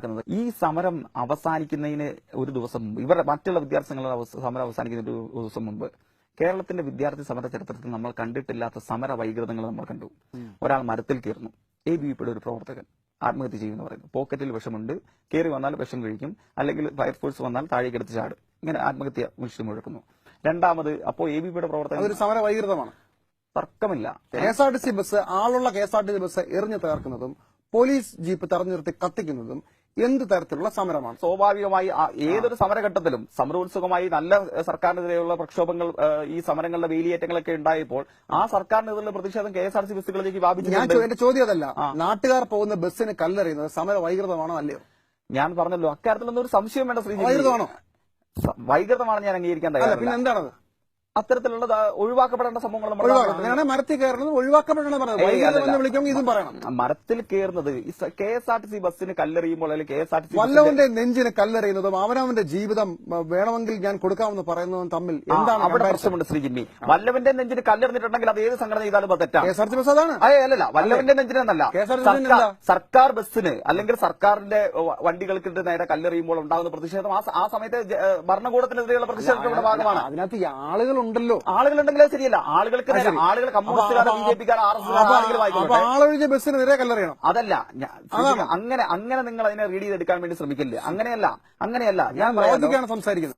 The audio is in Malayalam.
നടക്കുന്നത്. ഈ സമരം അവസാനിക്കുന്നതിന് ഒരു ദിവസം മുമ്പ് ഇവരുടെ മറ്റുള്ള വിദ്യാർത്ഥി സമരം അവസാനിക്കുന്ന ഒരു ദിവസം മുമ്പ് കേരളത്തിന്റെ വിദ്യാർത്ഥി സമര ചരിത്രത്തിൽ നമ്മൾ കണ്ടിട്ടില്ലാത്ത സമര വൈകൃതങ്ങൾ നമ്മൾ കണ്ടു. ഒരാൾ മരത്തിൽ കയറുന്നു എ ബി പിയുടെ ഒരു പ്രവർത്തകൻ ആത്മഹത്യ ചെയ്യുമെന്ന് പറയുന്നു. പോക്കറ്റിൽ വിഷമുണ്ട്. കയറി വന്നാൽ വിഷം കഴിക്കും. അല്ലെങ്കിൽ ഫയർഫോഴ്സ് വന്നാൽ താഴേക്ക് എടുത്ത് ചാടും. ഇങ്ങനെ ആത്മഹത്യ വിഷയം മുഴക്കുന്നു. രണ്ടാമത് അപ്പോ എ ബി പിയുടെ പ്രവർത്തകൻ അതൊരു സമര വൈകൃതമാണ്. തർക്കമില്ല. K S R T C bus ആളുള്ള K S R T C bus എറിഞ്ഞു തകർക്കുന്നതും പോലീസ് ജീപ്പ് തെരഞ്ഞെടുത്ത് നിർത്തി കത്തിക്കുന്നതും എന്ത് തരത്തിലുള്ള സമരമാണ്? സ്വാഭാവികമായി ഏതൊരു സമരഘട്ടത്തിലും സമരോത്സുകമായി നല്ല സർക്കാരിനെതിരെയുള്ള പ്രക്ഷോഭങ്ങൾ ഈ സമരങ്ങളുടെ വേലിയേറ്റങ്ങളൊക്കെ ഉണ്ടായപ്പോൾ ആ സർക്കാരിനെതിരെയുള്ള പ്രതിഷേധം കെ എസ് ആർ സി ബസ്സുകളിലേക്ക് വ്യാപിച്ചു എന്റെ ചോദ്യം അതല്ല. നാട്ടുകാർ പോകുന്ന ബസ്സിന് കല്ലെറിയുന്നത് സമര വൈകൃതമാണോ അല്ലയോ? ഞാൻ പറഞ്ഞല്ലോ അക്കാര്യത്തിലൊന്നും ഒരു സംശയം വേണ്ട ശ്രീ വൈകൃതമാണോ? വൈകൃതമാണ് ഞാൻ അംഗീകരിക്കാൻ തയ്യാറല്ല. പിന്നെ അത്തരത്തിലുള്ള ഒഴിവാക്കപ്പെടേണ്ട സംഭവങ്ങൾ അങ്ങനെയാണെങ്കിൽ മരത്തിൽ കയറുന്നത് ഒഴിവാക്കപ്പെടണം പറഞ്ഞത്. വിളിക്കുമ്പോൾ ഇതും പറയണം. മരത്തിൽ കയറുന്നത് K S R T C ബസ്സിന് കല്ലെറിയുമ്പോൾ അല്ലെങ്കിൽ K S R T C വല്ലവന്റെ നെഞ്ചിന് കല്ലെറിയുന്നതും അവനവന്റെ ജീവിതം വേണമെങ്കിൽ ഞാൻ കൊടുക്കാമെന്ന് പറയുന്നതും തമ്മിൽ എന്താണ് അവിടെ പ്രശ്നമുണ്ട് ശ്രീ ജിമ്മി. വല്ലവന്റെ നെഞ്ചിന് കല്ലെറിഞ്ഞിട്ടുണ്ടെങ്കിൽ അത് ഏത് സംഘടന ചെയ്താലും തെറ്റാ. K S R T bus അതാണ്. അതെ അല്ലല്ല വല്ലവന്റെ നെഞ്ചിനെന്നല്ല. സർക്കാർ-? ബസ്സിന് അല്ലെങ്കിൽ സർക്കാരിന്റെ വണ്ടികൾക്ക് നേരെ കല്ലെറിയുമ്പോൾ ഉണ്ടാകുന്ന പ്രതിഷേധം ആ സമയത്ത് ഭരണകൂടത്തിനെതിരെയുള്ള പ്രതിഷേധത്തിന്റെ ഭാഗമാണ്. അതിനകത്ത് ഈ ആളുകളുണ്ടല്ലോ ആളുകൾ ഉണ്ടെങ്കിലും ശരിയല്ല. ആളുകൾക്ക് നേരെ ആളുകൾ ബി ജെ പിക്കാർ ആർ എസ് ആളൊഴിഞ്ഞ ബസ്സിന് നേരെ കല്ലെറിയണം. അതല്ല അങ്ങനെ അങ്ങനെ നിങ്ങൾ അതിനെ റീഡ് ചെയ്തെടുക്കാൻ വേണ്ടി ശ്രമിക്കില്ല? അങ്ങനെയല്ല അങ്ങനെയല്ല. ഞാൻ ലോജിക്കാണ് സംസാരിക്കുന്നത്.